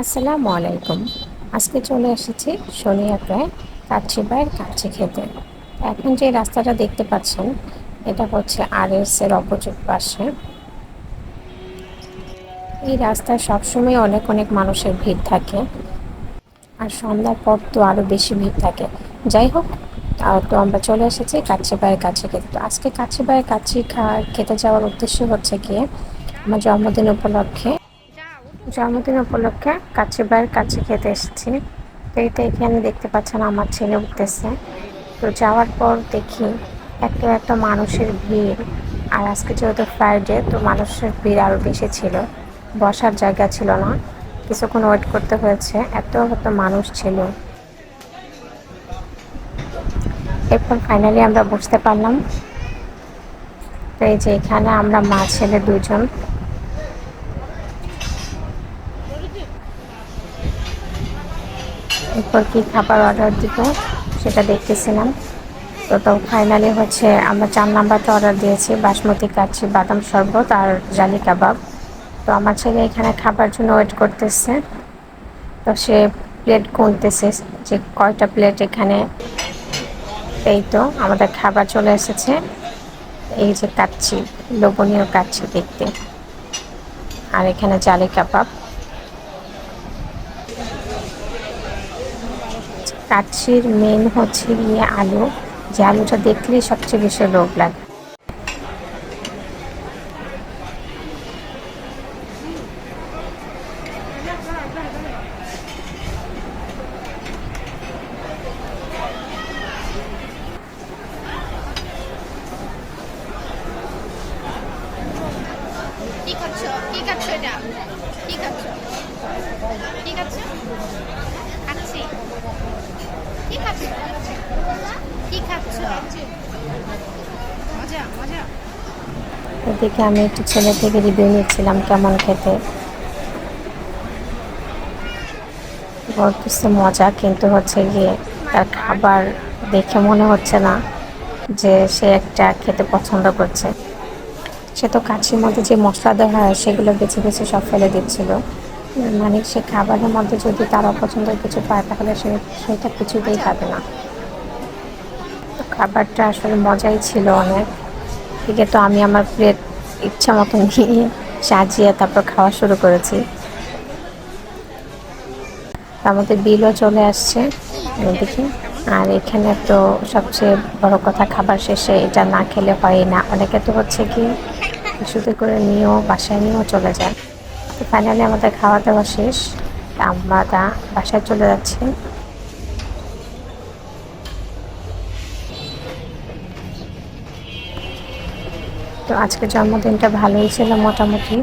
আসসালামু আলাইকুম। আজকে চলে এসেছি শনিয়াকায় কাচ্চি বাইয়ের কাচ্চি খেতে। এখন যে রাস্তাটা দেখতে পাচ্ছেন, এটা হচ্ছে আর এস এর অপোজিট পাশে। এই রাস্তায় সবসময় অনেক অনেক মানুষের ভিড় থাকে। আর সন্ধ্যার পর তো আরও বেশি ভিড় থাকে। যাই হোক তো আমরা চলে এসেছি কাচ্চি কাছে খেতে। তো আজকে কাচ্চি বাইয়ের খাওয়া খেতে যাওয়ার উদ্দেশ্য হচ্ছে গিয়ে, আমার জন্মদিন উপলক্ষে জন্মদিন উপলক্ষে কাছে বাইরের কাছে খেতে এসেছি। তো এটা এখানে দেখতে পাচ্ছেন আমার ছেলে উঠতেছে। তো যাওয়ার পর দেখি একটা একটা মানুষের ভিড়। আর আজকে যেহেতু ফ্রাইডে তো মানুষের ভিড় আরও বেশি ছিল। বসার জায়গা ছিল না। কিছুক্ষণ ওয়েট করতে হয়েছে। এত এত মানুষ ছিল। এরপর ফাইনালি আমরা বসতে পারলাম। তো এই যে এখানে আমরা মা, ছেলে দুজন এরপর কি খাবার অর্ডার দিব, সেটা দেখতেছিলাম। তো তো ফাইনালি হচ্ছে আমরা চার নাম্বারটা অর্ডার দিয়েছি, বাসমতি কাচ্ছি বাদাম শরবত আর জালি কাবাব। তো আমার ছেলে এখানে খাবার জন্য ওয়েট করতেছে। তো সে প্লেট গুনতেছে, যে কয়টা প্লেট এখানে। এই তো আমাদের খাবার চলে এসেছে। এই যে কাচ্ছি লোভনীয় কাচ্ছি দেখতে। আর এখানে জালি কাবাব। কাচ্ছির মেন হচ্ছে গিয়ে আলু। যে আলুটা দেখলেই সবচেয়ে বেশি লোভ লাগে। কি খাচ্ছ? কি খাচ্ছ এটা কি খাচ্ছ কি খাচ্ছ খাচ্ছি কি খাচ্ছ কি খাচ্ছ মজা মজা এদিকে আমি একটু ছেলে থেকে রিভিউ নিচ্ছিলাম কেমন খেতে। বলতেছে মজা, কিন্তু হচ্ছে গিয়ে তার খাবার দেখে মনে হচ্ছে না যে সে একটা খেতে পছন্দ করছে। সে তো কাছির মধ্যে যে মশলা দেওয়া হয় সেগুলো বেছে বেছে সব ফেলে দিচ্ছিল। মানে সে খাবারের মধ্যে যদি তার অপছন্দের কিছু পায় তাহলে সে সেটা কিছুতেই খাবে না। খাবারটা আসলে মজাই ছিল অনেক। থেকে তো আমি আমার প্লেট ইচ্ছা মতো নিয়ে সাজিয়ে তারপর খাওয়া শুরু করেছি। আমাদের বিলও চলে আসছে দেখি আর এখানে তো সবচেয়ে বড় কথা খাবার শেষে এটা না খেলে হয় না। অনেকে তো হচ্ছে কি শুধু করে নিয়েও, বাসায় নিয়েও চলে যায়। তো ফাইনালি আমাদের খাওয়া দাওয়া শেষ। আমরা তা বাসায় চলে যাচ্ছি। তো আজকে জন্মদিনটা ভালোই ছিল মোটামুটি।